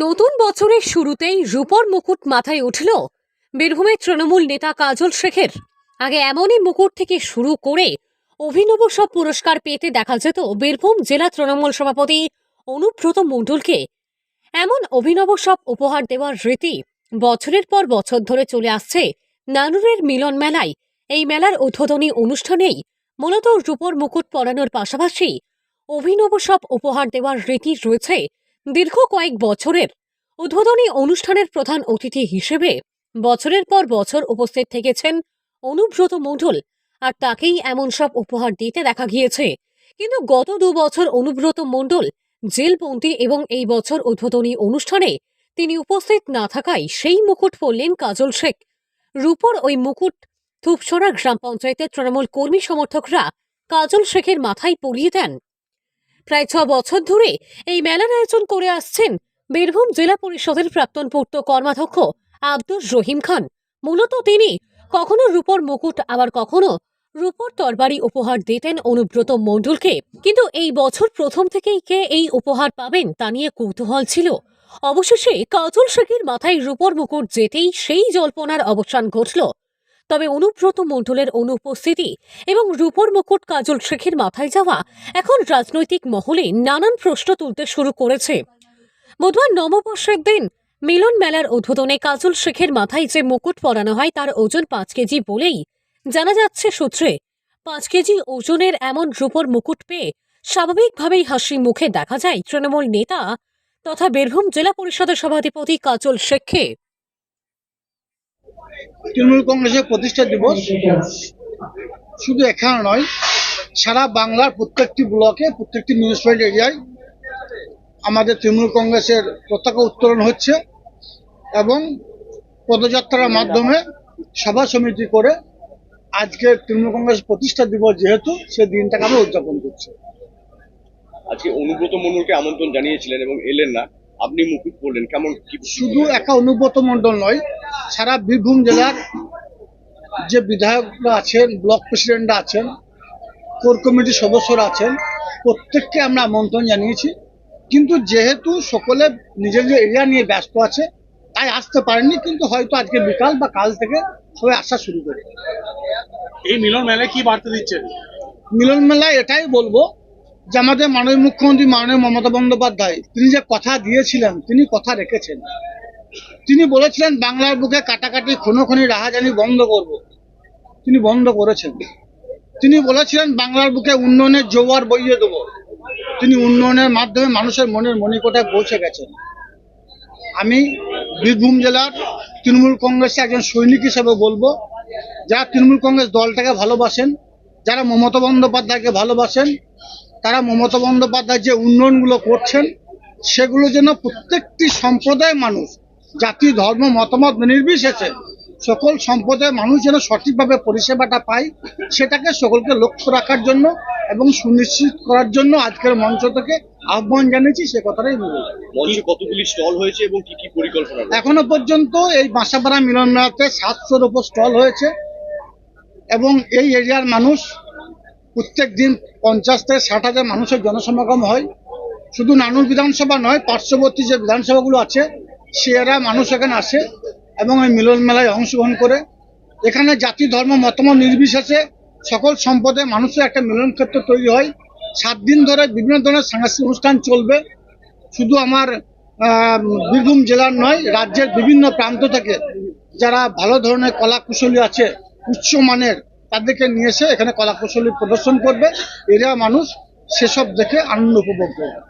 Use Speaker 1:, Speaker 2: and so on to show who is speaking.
Speaker 1: নতুন বছরের শুরুতেই রূপর মুকুট মাথায় উঠল বীরভূমের তৃণমূল নেতা কাজল শেখের। আগে এমনই মুকুট থেকে শুরু করে অভিনব সব পুরস্কার পেতে দেখা যেত বীরভূম জেলা তৃণমূল সভাপতি অনুব্রত মণ্ডলকে। এমন অভিনব সব উপহার দেওয়ার রীতি বছরের পর বছর ধরে চলে আসছে নানুরের মিলন মেলায়। এই মেলার উদ্বোধনী অনুষ্ঠানেই মূলত রূপর মুকুট পরানোর পাশাপাশি অভিনব সব উপহার দেওয়ার রীতি রয়েছে দীর্ঘ কয়েক বছরের উদ্বোধনী অনুষ্ঠানের প্রধান অতিথি হিসেবে বছরের পর বছর উপস্থিত থেকেছেন অনুব্রত মণ্ডল, আর তাকেই এমন সব উপহার দিতে দেখা গিয়েছে। কিন্তু গত দু বছর অনুব্রত মণ্ডল জেলবন্দি এবং এই বছর উদ্বোধনী অনুষ্ঠানে তিনি উপস্থিত না থাকায় সেই মুকুট পরলেন কাজল শেখ। রূপর ওই মুকুট ধূপছড়া গ্রাম পঞ্চায়েতের তৃণমূল কর্মী সমর্থকরা কাজল শেখের মাথায় পরিয়ে দেন। প্রায় ছ বছর ধরে এই মেলার আয়োজন করে আসছেন বীরভূম জেলা পরিষদের প্রাক্তন পূর্ত কর্মাধ্যক্ষ আব্দুর রহিম খান। মূলত তিনি কখনো রূপর মুকুট, আবার কখনো রূপর তরবারি উপহার দিতেন অনুব্রত মণ্ডলকে। কিন্তু এই বছর প্রথম থেকেই কে এই উপহার পাবেন তা নিয়ে কৌতূহল ছিল। অবশেষে কাজল শেখের মাথায় রূপর মুকুট যেতেই সেই জল্পনার অবসান ঘটল। তবে অনুব্রত মণ্ডলের অনুপস্থিতি এবং রূপর মুকুট কাজল শেখের মাথায় যাওয়া এখন রাজনৈতিক মহলে নানান প্রশ্ন তুলতে শুরু করেছে। বুধবার নববর্ষের দিন মিলন মেলার উদ্বোধনে কাজল শেখের মাথায় যে মুকুট পরানো হয় তার ওজন পাঁচ কেজি বলেই জানা যাচ্ছে সূত্রে। পাঁচ কেজি ওজনের এমন রূপর মুকুট পেয়ে স্বাভাবিকভাবেই হাসি মুখে দেখা যায় তৃণমূল নেতা তথা বীরভূম জেলা পরিষদের সভাধিপতি কাজল শেখকে।
Speaker 2: তৃণমূল কংগ্রেসের প্রতিষ্ঠা দিবস শুধু এখানে নয় সারা বাংলার প্রত্যেকটি ব্লকে প্রত্যেকটি মিউনিসিপ্যালিটি এরিয়ায় আমাদের তৃণমূল কংগ্রেসের পতাকা উত্তোলন হচ্ছে এবং পদযাত্রার মাধ্যমে সভা সমিতি করে আজকে তৃণমূল কংগ্রেস প্রতিষ্ঠা দিবস যেহেতু সে দিনটাকে আমরা উদযাপন করছি।
Speaker 3: আজকে অনুব্রত মণ্ডলকে আমন্ত্রণ জানিয়েছিলেন এবং এলেন না আপনি মুকুট পরলেন কেমন
Speaker 2: শুধু একা অনুব্রত মণ্ডল নয় সারা বীরভূম জেলার যে বিধায়করা আছেন ব্লক প্রেসিডেন্টরা আছেন কোর কমিটির সদস্যরা আছেন প্রত্যেককে আমরা আমন্ত্রণ জানিয়েছি। কিন্তু যেহেতু সকলে নিজের নিজের এরিয়া নিয়ে ব্যস্ত আছে তাই আসতে পারেননি কিন্তু হয়তো আজকে বিকাল বা কাল থেকে সবাই আসা শুরু করে।
Speaker 4: এই মিলন মেলায় কি বার্তা দিচ্ছেন?
Speaker 2: মিলন মেলায় এটাই বলব যে আমাদের মাননীয় মুখ্যমন্ত্রী মাননীয় মমতা বন্দ্যোপাধ্যায় তিনি যে কথা দিয়েছিলেন তিনি কথা রেখেছেন। তিনি বলেছিলেন, বাংলার বুকে কাটাকাটি খুনোখুনি রাহাজানি বন্ধ করব। তিনি বন্ধ করেছেন। তিনি বলেছিলেন, বাংলার বুকে উন্নয়নের জোয়ার বইয়ে দেবো। তিনি উন্নয়নের মাধ্যমে মানুষের মনের মণিকোটায় পৌঁছে গেছেন। আমি বীরভূম জেলার তৃণমূল কংগ্রেসে একজন সৈনিক হিসেবে বলব, যারা তৃণমূল কংগ্রেস দলটাকে ভালোবাসেন, যারা মমতা বন্দ্যোপাধ্যায়কে ভালোবাসেন, তারা মমতা বন্দ্যোপাধ্যায় যে উন্নয়নগুলো করছেন, সেগুলো যেন প্রত্যেকটি সম্প্রদায়ের মানুষ জাতি ধর্ম মতামত নির্বিশেষে সকল সম্প্রদায়ের মানুষ যেন সঠিকভাবে পরিষেবাটা পায় সেটাকে সকলকে লক্ষ্য রাখার জন্য এবং সুনিশ্চিত করার জন্য আজকের মঞ্চ থেকে আহ্বান জানিয়েছি সে কথাটাই বলব
Speaker 3: মঞ্চে কতগুলি স্টল হয়েছে এবং কি কি পরিকল্পনা?
Speaker 2: এখনও পর্যন্ত এই বাসাপাড়া মিলন মেলাতে সাতশোর উপর স্টল হয়েছে এবং এই এরিয়ার মানুষ প্রত্যেক দিন পঞ্চাশ থেকে ষাট হাজার মানুষের জনসমাগম হয় শুধু নানুর বিধানসভা নয় পার্শ্ববর্তী যে বিধানসভাগুলো আছে সে এরা মানুষ এখানে আসে এবং এই মিলন মেলায় অংশগ্রহণ করে। এখানে জাতি, ধর্ম, মতামত নির্বিশেষে সকল সম্পদে মানুষের একটা মিলন ক্ষেত্র তৈরি হয়। সাত দিন ধরে বিভিন্ন ধরনের সাংস্কৃতিক অনুষ্ঠান চলবে। শুধু আমার বীরভূম জেলার নয়, রাজ্যের বিভিন্ন প্রান্ত থেকে যারা ভালো ধরনের কলা কুশলী আছে, উচ্চ মানের, তাদেরকে নিয়ে এসে এখানে কলা কুশলী প্রদর্শন করবে। এরা মানুষ সেসব দেখে আনন্দ উপভোগ করবে।